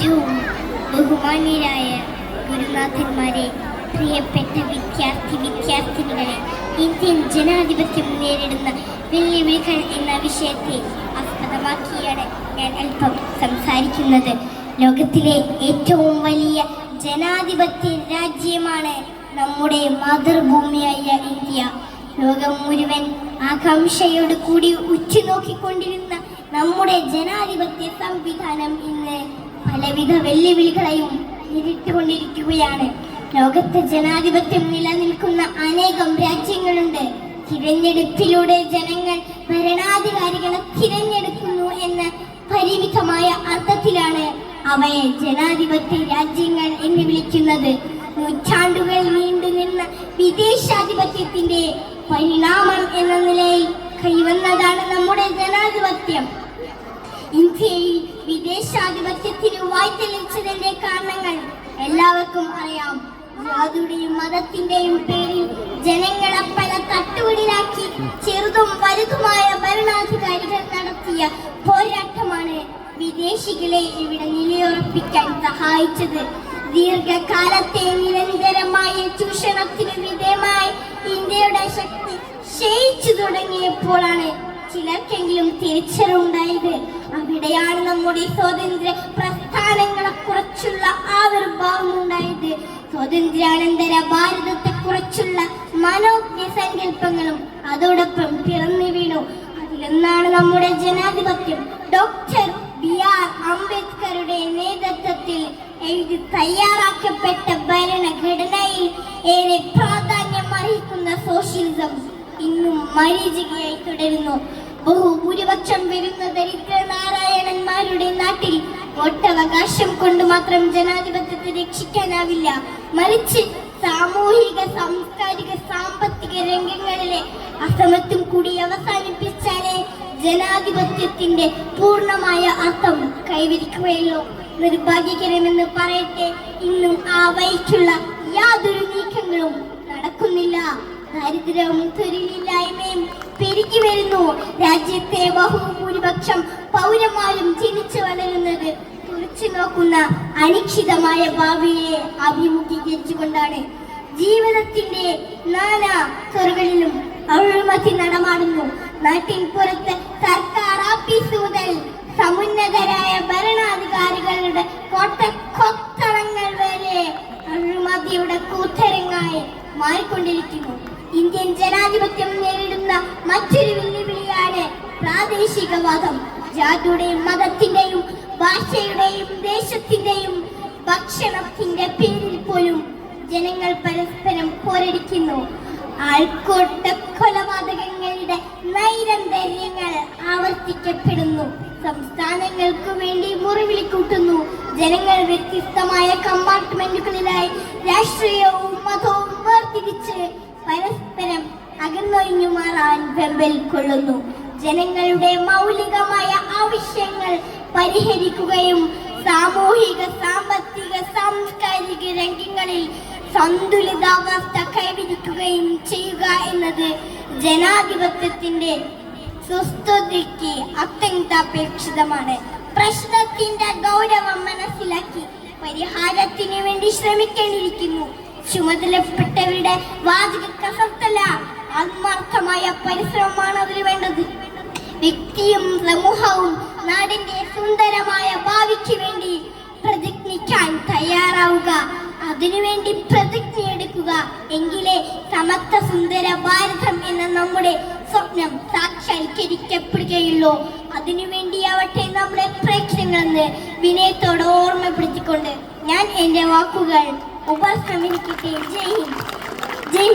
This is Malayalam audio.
ഏറ്റവും ബഹുമാന്യരായ ഗുരുനാഥന്മാരെ പ്രിയപ്പെട്ട വിദ്യാർത്ഥി വിദ്യാർത്ഥിനികളെ ഇന്ത്യൻ ജനാധിപത്യം നേരിടുന്ന വെല്ലുവിളികൾ എന്ന വിഷയത്തെ ആസ്പദമാക്കിയാണ് ഞാൻ അല്പം സംസാരിക്കുന്നത്. ലോകത്തിലെ ഏറ്റവും വലിയ ജനാധിപത്യ രാജ്യമാണ് നമ്മുടെ മാതൃഭൂമിയായ ഇന്ത്യ. ലോകം മുഴുവൻ ആകാംക്ഷയോട് കൂടി ഉറ്റുനോക്കിക്കൊണ്ടിരുന്ന നമ്മുടെ ജനാധിപത്യ സംവിധാനം ഇന്ന് പലവിധ വെല്ലുവിളികളെയും നേരിട്ടുകൊണ്ടിരിക്കുകയാണ്. ലോകത്ത് ജനാധിപത്യം നിലനിൽക്കുന്ന അനേകം രാജ്യങ്ങളുണ്ട്. തിരഞ്ഞെടുപ്പിലൂടെ ജനങ്ങൾ ഭരണാധികാരികളെ തിരഞ്ഞെടുക്കുന്നു എന്ന പരിമിതമായ അർത്ഥത്തിലാണ് അവയെ ജനാധിപത്യ രാജ്യങ്ങൾ എന്ന് വിളിക്കുന്നത്. നൂറ്റാണ്ടുകൾ നീണ്ടുനിന്ന വിദേശാധിപത്യത്തിന്റെ പരിണാമം എന്ന നിലയിൽ കൈവന്നതാണ് നമ്മുടെ ജനാധിപത്യം. ഇന്ത്യയിൽ വിദേശാധിപത്യത്തിന് വായ്ത്തലിച്ചതിന്റെ കാരണങ്ങൾ എല്ലാവർക്കും അറിയാം. ജാതിയുടെയും മതത്തിന്റെയും പേരിൽ ജനങ്ങളെ പല തട്ടുപിടിലാക്കി ചെറുതും വലുതുമായ ഭരണാധികാരികൾ നടത്തിയ പോരാട്ടമാണ് വിദേശികളെ ഇവിടെ നിലയുറപ്പിക്കാൻ സഹായിച്ചത്. ദീർഘകാലത്തെ നിരന്തരമായ ചൂഷണത്തിന് വിധേയമായി ഇന്ത്യയുടെ ശക്തി ക്ഷയിച്ചു തുടങ്ങിയപ്പോഴാണ് ചിലർക്കെങ്കിലും തിരിച്ചറിവുണ്ടായത്. അവിടെയാണ് നമ്മുടെ സ്വാതന്ത്ര്യ പ്രസ്ഥാനങ്ങളെ കുറിച്ചുള്ള ആവിർഭാവം ഉണ്ടായത്. സ്വാതന്ത്ര്യാനന്തര ഭാരതത്തെ കുറിച്ചുള്ള മനോജ്ഞ സങ്കല്പങ്ങളും അതോടൊപ്പം പിറന്നു വീണു. അതിലൊന്നാണ് നമ്മുടെ ജനാധിപത്യം. ഡോക്ടർ ബി ആർ അംബേദ്കറുടെ നേതൃത്വത്തിൽ എഴുതി തയ്യാറാക്കപ്പെട്ട ഭരണഘടനയിൽ ഏറെ പ്രാധാന്യം അർഹിക്കുന്ന സോഷ്യലിസം ഇന്നും മരീചികയായി തുടരുന്നു. ബഹുഭൂരിപക്ഷം വരുന്ന ദരിദ്ര നാരായണന്മാരുടെ നാട്ടിൽ വോട്ടവകാശം കൊണ്ട് മാത്രം ജനാധിപത്യത്തെ രക്ഷിക്കാനാവില്ല. മറിച്ച് സാമൂഹിക സാംസ്കാരിക സാമ്പത്തിക രംഗങ്ങളിലെ അസമത്വം കൂടി അവസാനിപ്പിച്ചാലേ ജനാധിപത്യത്തിന്റെ പൂർണമായ അർത്ഥം കൈവരിക്കുകയുള്ളൂ. നിർഭാഗ്യകരമെന്ന് പറയട്ടെ ഇന്നും ആ വഴിക്കുള്ള യാതൊരു നീക്കങ്ങളും നടക്കുന്നില്ല. ദാരിദ്ര്യവും തൊഴിലില്ലായ്മയും പെരുകി വരുന്നു. രാജ്യത്തെ ബഹുഭൂരിപക്ഷം പൗരന്മാരും ജനിച്ചു വളരുന്നത് തുറച്ചു നോക്കുന്ന അനിശ്ചിതമായ ഭാവിയെ അഭിമുഖീകരിച്ചുകൊണ്ടാണ്. ജീവിതത്തിന്റെ നാനാ തുറകളിലും അഴിമതി നടമാടുന്നു. നാട്ടിൻ പുറത്ത് സർക്കാർ ആഫീസ് മുതൽ സമുന്നതരായ ഭരണാധികാരികളുടെ കോട്ടക്കൊത്തളങ്ങൾ മാറിക്കൊണ്ടിരിക്കുന്നു. ഇന്ത്യൻ ജനാധിപത്യം നേരിടുന്ന മറ്റൊരു വെല്ലുവിളിയാണ് പ്രാദേശികവാദം ജാതിയുടെയും മതത്തിന്റെയും ഭാഷയുടെയും ദേശത്തിന്റെയും ഭക്ഷണത്തിന്റെ പേരിൽ പോലും ജനങ്ങൾ പരസ്പരം പോരടിക്കുന്നു. ആൾക്കൂട്ട കൊലപാതകങ്ങളുടെ നൈരന്തര്യങ്ങൾ ആവർത്തിക്കപ്പെടുന്നു. സംസ്ഥാനങ്ങൾക്ക് വേണ്ടി മുറിവിളി കൂട്ടുന്നു. ജനങ്ങൾ വ്യത്യസ്തമായ കമ്പാർട്ട്മെന്റുകളിലായി രാഷ്ട്രീയവും മതവും വേർതിരിച്ച് പരസ്പരം അകന്നൊഴിഞ്ഞു മാറാൻ വെമ്പൽ കൊള്ളുന്നു. ജനങ്ങളുടെ മൗലികമായ ആവശ്യങ്ങൾ പരിഹരിക്കുകയും സാമൂഹിക സാമ്പത്തിക സാംസ്കാരിക രംഗങ്ങളിൽ സന്തുലിതാവസ്ഥ കൈവരിക്കുകയും ചെയ്യുക എന്നത് ജനാധിപത്യത്തിന്റെ സുസ്ഥിതിക്ക് അത്യന്താപേക്ഷിതമാണ്. പ്രശ്നത്തിന്റെ ഗൗരവം മനസ്സിലാക്കി പരിഹാരത്തിന് വേണ്ടി ശ്രമിക്കേണ്ടിയിരിക്കുന്നു. ചുമതലപ്പെട്ടവരുടെ വാചക കസർത്തല്ല ആത്മാർത്ഥമായ പരിശ്രമമാണ് അതിന് വേണ്ടത്. വ്യക്തിയും സമൂഹവും നാടിന്റെ സുന്ദരമായ ഭാവിക്ക് വേണ്ടി പ്രതിജ്ഞിക്കാൻ തയ്യാറാവുക. അതിനുവേണ്ടി പ്രതിജ്ഞ എടുക്കുക. എങ്കിലേ സമത്വ സുന്ദര ഭാരതം എന്ന നമ്മുടെ സ്വപ്നം സാക്ഷാത്കരിക്കപ്പെടുകയുള്ളൂ. അതിനുവേണ്ടിയാവട്ടെ നമ്മുടെ പ്രേക്ഷകങ്ങളെന്ന് വിനയത്തോടെ ഓർമ്മപ്പെടുത്തിക്കൊണ്ട് ഞാൻ എന്റെ വാക്കുകൾ O básico é muito que.